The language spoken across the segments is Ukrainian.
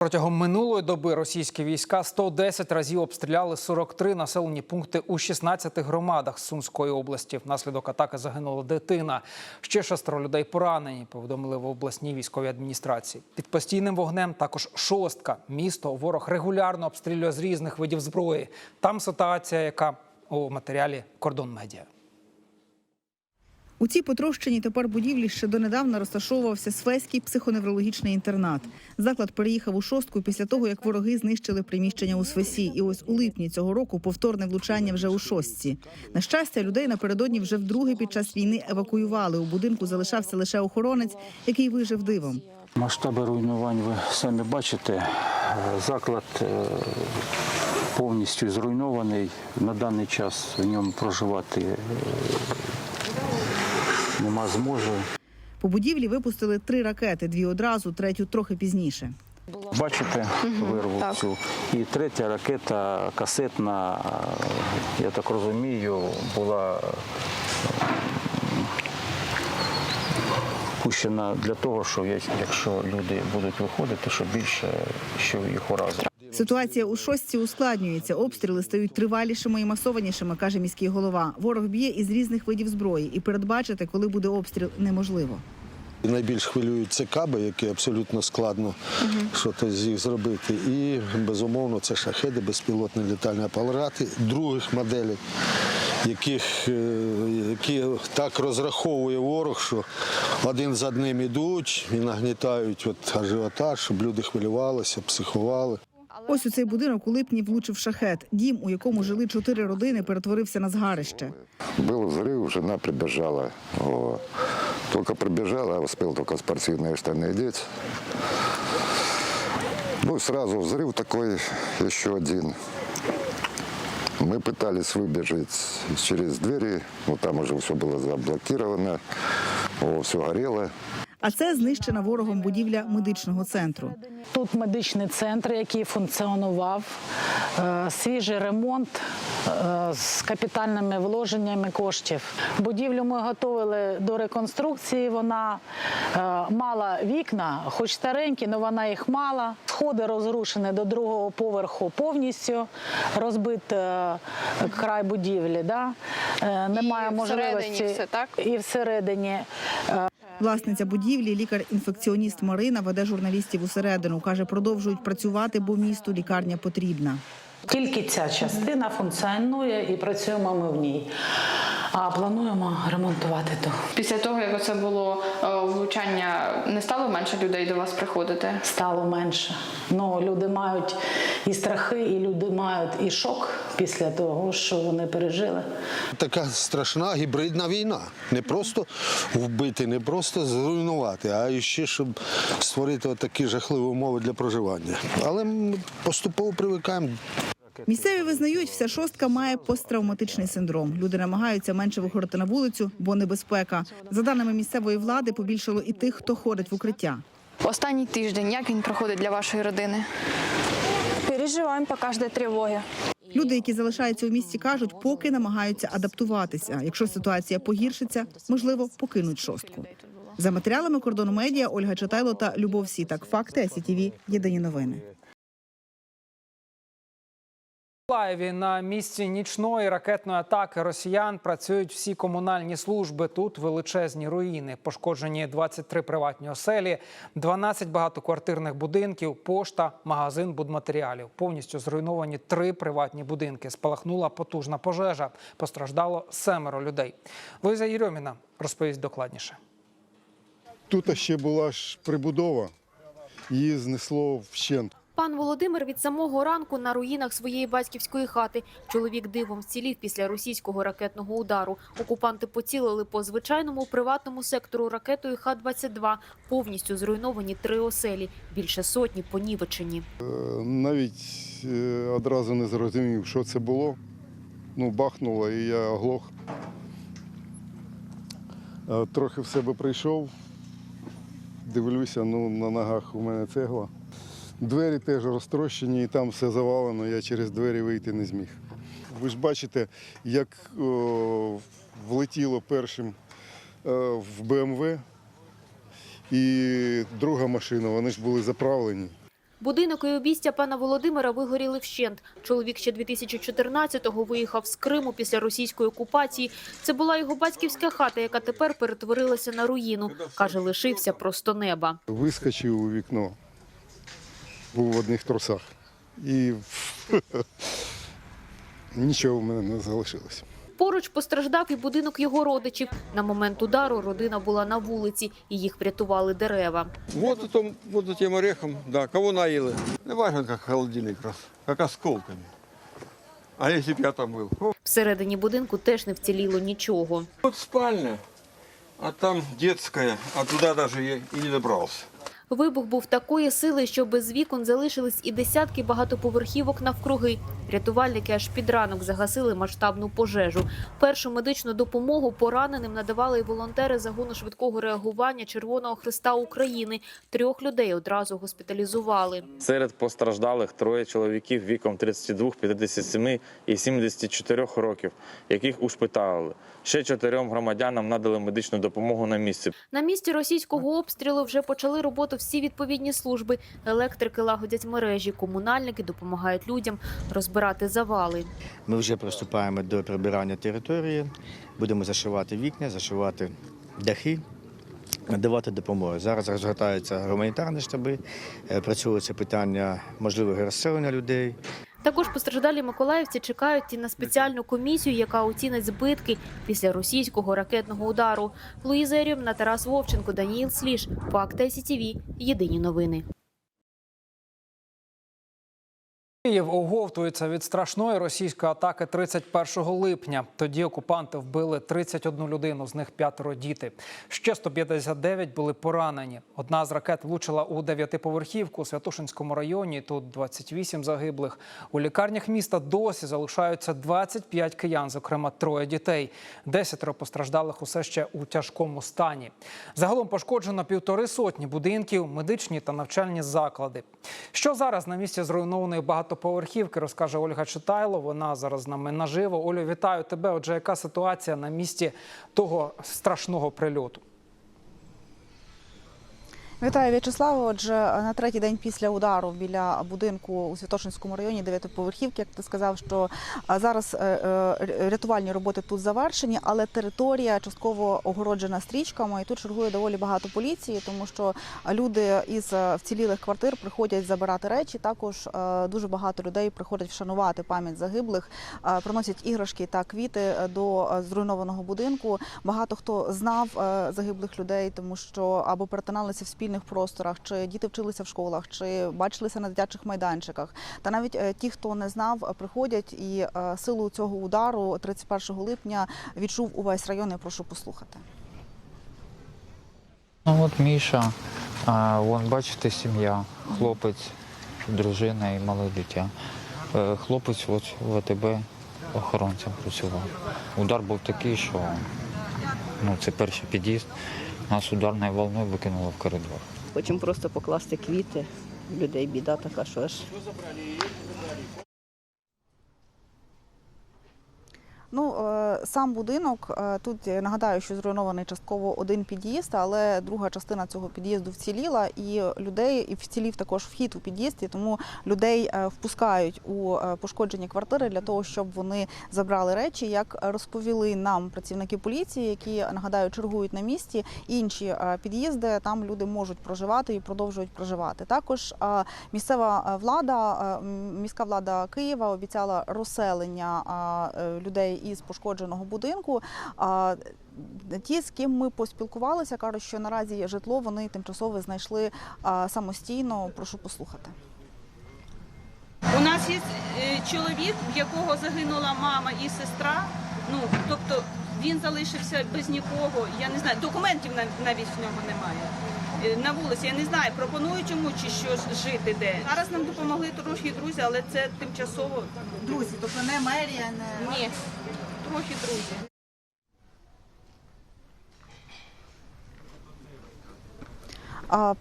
Протягом минулої доби російські війська 110 разів обстріляли 43 населені пункти у 16 громадах Сумської області. Внаслідок атаки загинула дитина. Ще шестеро людей поранені. Повідомили в обласній військовій адміністрації. Під постійним вогнем також шостка. Місто ворог регулярно обстрілює з різних видів зброї. Там ситуація, яка у матеріалі Кордон Медіа. У цій потрощеній тепер будівлі ще донедавна розташовувався Свеський психоневрологічний інтернат. Заклад переїхав у шостку після того, як вороги знищили приміщення у Свесі. І ось у липні цього року повторне влучання вже у шостці. На щастя, людей напередодні вже вдруге під час війни евакуювали. У будинку залишався лише охоронець, який вижив дивом. Масштаби руйнувань ви самі бачите. Заклад е, повністю зруйнований. На даний час в ньому проживати е, нема змоги. По будівлі випустили три ракети: дві одразу, третю трохи пізніше. Бачите вирву цю. І третя ракета касетна, я так розумію, була е, пущена для того, що якщо люди будуть виходити, щоб більше що їх уразило. Ситуація у шостці ускладнюється. Обстріли стають тривалішими і масованішими, каже міський голова. Ворог б'є із різних видів зброї, і передбачити, коли буде обстріл, неможливо. Найбільш хвилюють це каби, які абсолютно складно щось з їх зробити. І безумовно це шахеди, безпілотні літальні апарати других моделей, яких, е, які так розраховує ворог, що один за одним ідуть і нагнітають от ажіотаж, щоб люди хвилювалися, психували. Ось у цей будинок у липні влучив шахет. Дім, у якому жили чотири родини, перетворився на згарище. Был взрыв, жена прибежала. Вот. Только прибежала, а успел только спортивные штаны одеть. Ну, и сразу взрыв такой, еще один. Мы пытались выбежать через двери, но там уже все было заблокировано, все горело. А це знищена ворогом будівля медичного центру. Тут медичний центр, який функціонував, е, свіжий ремонт е, з капітальними вложеннями коштів. Будівлю ми готували до реконструкції. Вона е, мала вікна, хоч старенькі, але вона їх мала. Сходи розрушені до другого поверху повністю, розбит край будівлі. Да? Немає всередині можливості все, так? і всередині. Власниця будівлі, лікар-інфекціоніст Марина, веде журналістів усередину. Каже, продовжують працювати, бо місту лікарня потрібна. Тільки ця частина функціонує і працюємо ми в ній. А плануємо ремонтувати ту. Після того, як це було е, влучання, не стало менше людей до вас приходити? Стало менше. Ну, люди мають і страхи, і люди мають і шок після того, що вони пережили. Така страшна гібридна війна. Не просто вбити, не просто зруйнувати, а ще щоб створити такі жахливі умови для проживання. Але ми поступово привикаємо. Місцеві визнають, вся шостка має посттравматичний синдром. Люди намагаються менше виходити на вулицю, бо небезпека. За даними місцевої влади, побільшало і тих, хто ходить в укриття. Останній тиждень, як він проходить для вашої родини? Переживаем по каждой тревоге. Люди, які залишаються у місті, кажуть, поки намагаються адаптуватися. Якщо ситуація погіршиться, можливо, покинуть шостку. За матеріалами кордону медіа Ольга Читайло та Любов Сітак. Факти СІТІВІ. Єдині новини. Миколаєві на місці нічної ракетної атаки росіян працюють всі комунальні служби. Тут величезні руїни, пошкоджені 23 приватні оселі, 12 багатоквартирних будинків, пошта, магазин будматеріалів. Повністю зруйновані три приватні будинки. Спалахнула потужна пожежа. Постраждало семеро людей. Луїза Єрьоміна розповість докладніше. Тут ще була ж прибудова, її знесло вщент. Пан Володимир від самого ранку на руїнах своєї батьківської хати. Чоловік дивом вцілів після російського ракетного удару. Окупанти поцілили по звичайному приватному сектору ракетою Х-22. Повністю зруйновані три оселі, більше сотні понівечені. Е, Навіть е, одразу не зрозумів, що це було. Ну, бахнуло, і я оглох. Е, Трохи в себе прийшов, дивлюся, ну, на ногах у мене цегла. Двері теж розтрощені, і там все завалено, я через двері вийти не зміг. Ви ж бачите, як о, влетіло першим е, в БМВ і друга машина, вони ж були заправлені. Будинок і обійстя пана Володимира вигоріли вщент. Чоловік ще 2014-го виїхав з Криму після російської окупації. Це була його батьківська хата, яка тепер перетворилася на руїну. Каже, лишився просто неба. Вискочив у вікно, був в одних трусах. І нічого в мене не залишилось. Поруч постраждав і будинок його родичів. На момент удару родина була на вулиці, і їх врятували дерева. Вот этим, вот этим орехом, да, кого наїли. Не важно, как холодильник просто, как осколками. А если б я там был? О, Всередині будинку теж не вціліло нічого. Вот спальня, а там детская, а туда даже я и не добрался. Вибух був такої сили, що без вікон залишились і десятки багатоповерхівок навкруги. Рятувальники аж під ранок загасили масштабну пожежу. Першу медичну допомогу пораненим надавали й волонтери загону швидкого реагування Червоного Христа України. Трьох людей одразу госпіталізували. Серед постраждалих троє чоловіків віком 32, 57 і 74 років, яких ушпиталили. Ще чотирьом громадянам надали медичну допомогу на місці. На місці російського обстрілу вже почали роботу всі відповідні служби. Електрики лагодять мережі, комунальники допомагають людям розбирати завали. Ми вже приступаємо до прибирання території, будемо зашивати вікна, зашивати дахи, надавати допомогу. Зараз розгортаються гуманітарні штаби, е, працюється питання можливого розселення людей. Також постраждалі миколаївці чекають і на спеціальну комісію, яка оцінить збитки після російського ракетного удару. Луїза Ерівна, Тарас Вовченко, Даніїл Сліж. Факти СІТІВІ. Єдині новини. Київ оговтується від страшної російської атаки 31 липня. Тоді окупанти вбили 31 людину, з них п'ятеро діти. Ще 159 були поранені. Одна з ракет влучила у дев'ятиповерхівку у Святошинському районі. Тут 28 загиблих. У лікарнях міста досі залишаються 25 киян, зокрема троє дітей. Десятеро постраждалих усе ще у тяжкому стані. Загалом пошкоджено півтори сотні будинків, медичні та навчальні заклади. Що зараз на місці зруйнованої багатоповерхівки, розкаже Ольга Читайло. Вона зараз з нами наживо. Олю, вітаю тебе. Отже, яка ситуація на місці того страшного прильоту? Вітаю В'ячеславе. Отже, на третій день після удару біля будинку у Святошинському районі дев'ятиповерхівки, як ти сказав, що зараз е, е, рятувальні роботи тут завершені, але територія частково огороджена стрічками, і тут чергує доволі багато поліції, тому що люди із е, вцілілих квартир приходять забирати речі. Також дуже багато людей приходять вшанувати пам'ять загиблих, приносять іграшки та квіти до зруйнованого будинку. Багато хто знав загиблих людей, тому що або перетиналися в спільних просторах, чи діти вчилися в школах, чи бачилися на дитячих майданчиках. Та навіть е, ті, хто не знав, приходять і е, силу цього удару 31 липня відчув увесь район. Я прошу послухати. Ну от Міша, вон бачите, сім'я, хлопець, дружина і мале дитя. Е, Хлопець от в АТБ охоронцем працював. Удар був такий, що ну, це перший під'їзд. Нас ударною волною викинуло в коридор. Хочемо просто покласти квіти. Людей біда така, що аж Ну е, сам будинок е, тут нагадаю, що зруйнований частково один під'їзд, але друга частина цього під'їзду вціліла, і людей і вцілів також вхід у під'їзд, і тому людей е, впускають у е, пошкоджені квартири для того, щоб вони забрали речі. Як розповіли нам працівники поліції, які нагадаю чергують на місці, інші під'їзди там люди можуть проживати і продовжують проживати. Також місцева влада, міська влада Києва обіцяла розселення людей із пошкодженого будинку. А ті, з ким ми поспілкувалися, кажуть, що наразі є житло вони тимчасово знайшли самостійно. Прошу послухати. У нас є е, чоловік, в якого загинула мама і сестра. Ну тобто він залишився без нікого. Я не знаю, документів нав- навіть в нього немає. Е, На вулиці я не знаю, пропонують йому чи що жити де. Зараз нам допомогли трохи друзі, але це тимчасово. Друзі, тобто не мерія, не Ні, трохи друзі. А,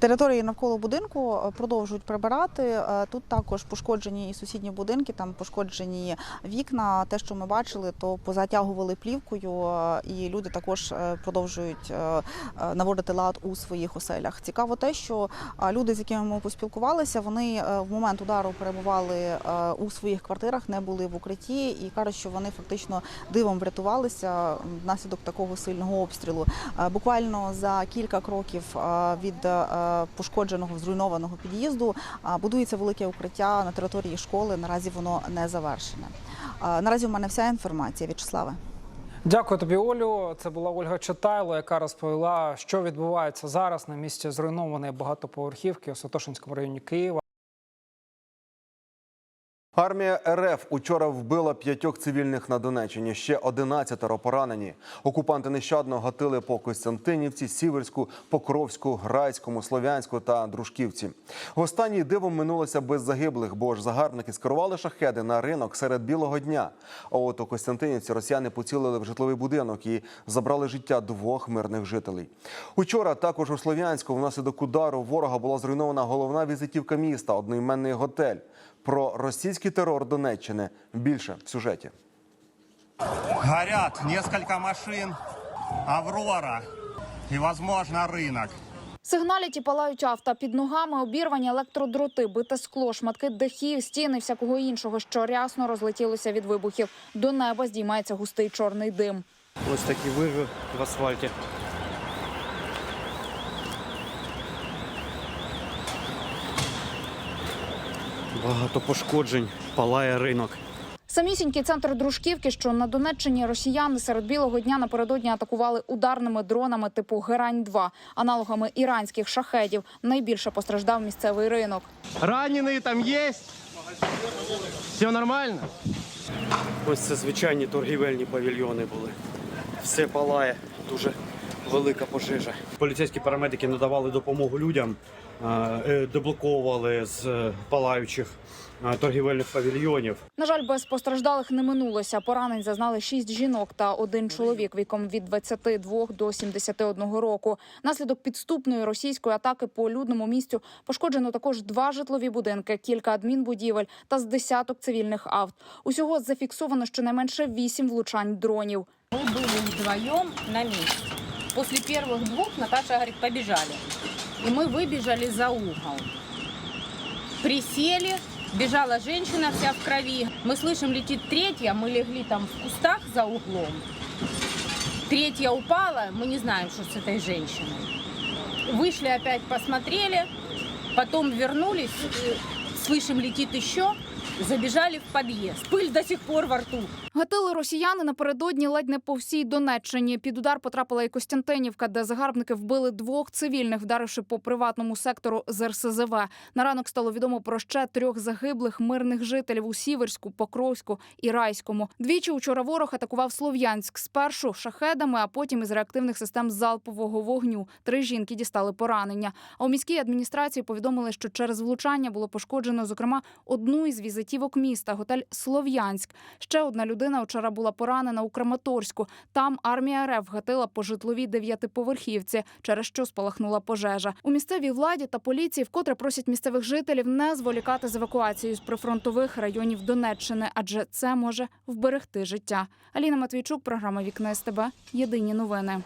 Території навколо будинку е, продовжують прибирати. Е, Тут також пошкоджені і сусідні будинки, там пошкоджені вікна. Те, що ми бачили, то позатягували плівкою, е, і люди також продовжують наводити лад у своїх оселях. Цікаво те, що люди, з якими ми поспілкувалися, вони в момент удару перебували у своїх квартирах, не були в укритті і кажуть, що вони фактично дивом врятувалися внаслідок такого сильного обстрілу. Буквально за кілька кроків від пошкодженого зруйнованого під'їзду будується велике укриття на території школи. Наразі воно не завершене. Наразі у мене вся інформація. В'ячеславе. Дякую тобі, Олю. Це була Ольга Читайло, яка розповіла, що відбувається зараз на місці зруйнованої багатоповерхівки у Святошинському районі Києва. Армія РФ учора вбила п'ятьох цивільних на Донеччині. Ще 11 поранені. Окупанти нещадно гатили по Костянтинівці, Сіверську, Покровську, Грайському, Слов'янську та Дружківці. В останній дивом минулося без загиблих, бо ж загарбники скерували шахеди на ринок серед білого дня. А от у Костянтинівці росіяни поцілили в житловий будинок і забрали життя двох мирних жителей. Учора також у Слов'янську внаслідок удару ворога була зруйнована головна візитівка міста, одноіменний готель. Про російський терор Донеччини більше в сюжеті. Горят несколько машин, Аврора и, возможно, рынок. Сигналять і палають авто. Під ногами обірвані електродроти, бите скло, шматки дахів, стіни, всякого іншого, що рясно розлетілося від вибухів. До неба здіймається густий чорний дим. Ось такі вирви в асфальті. Багато пошкоджень, палає ринок. Самісінький центр Дружківки, що на Донеччині росіяни серед білого дня напередодні атакували ударними дронами типу Герань 2 аналогами іранських шахедів. Найбільше постраждав місцевий ринок. Ранений там є? Все нормально? Ось це звичайні торгівельні павільйони були. Все палає, дуже велика пожежа. Поліцейські парамедики надавали допомогу людям, е, деблоковували з е, палаючих торгівельних павільйонів. На жаль, без постраждалих не минулося. Поранень зазнали шість жінок та один чоловік віком від 22 до 71 року. Наслідок підступної російської атаки по людному місцю пошкоджено також два житлові будинки, кілька адмінбудівель та з десяток цивільних авт. Усього зафіксовано щонайменше вісім влучань дронів. Мы были вдвоем на месте. После первых двух Наташа говорит, побежали. И мы выбежали за угол. Присели, бежала женщина вся в крови. Мы слышим, летит третья, мы легли там в кустах за углом. Третья упала, мы не знаем, что с этой женщиной. Вышли опять, посмотрели, потом вернулись, слышим, летит еще, забежали в подъезд. Пыль до сих пор во рту. Гатили росіяни напередодні ледь не по всій Донеччині. Під удар потрапила і Костянтинівка, де загарбники вбили двох цивільних, вдаривши по приватному сектору з РСЗВ. На ранок стало відомо про ще трьох загиблих мирних жителів у Сіверську, Покровську і Райському. Двічі учора ворог атакував Слов'янськ спершу шахедами, а потім із реактивних систем залпового вогню. Три жінки дістали поранення. А у міській адміністрації повідомили, що через влучання було пошкоджено, зокрема, одну із візитівок міста готель Слов'янськ. Ще одна людина вчора була поранена у Краматорську. Там армія РФ гатила по житловій дев'ятиповерхівці, через що спалахнула пожежа. У місцевій владі та поліції вкотре просять місцевих жителів не зволікати з евакуацією з прифронтових районів Донеччини, адже це може вберегти життя. Аліна Матвійчук, програма Вікна СТБ. Єдині новини.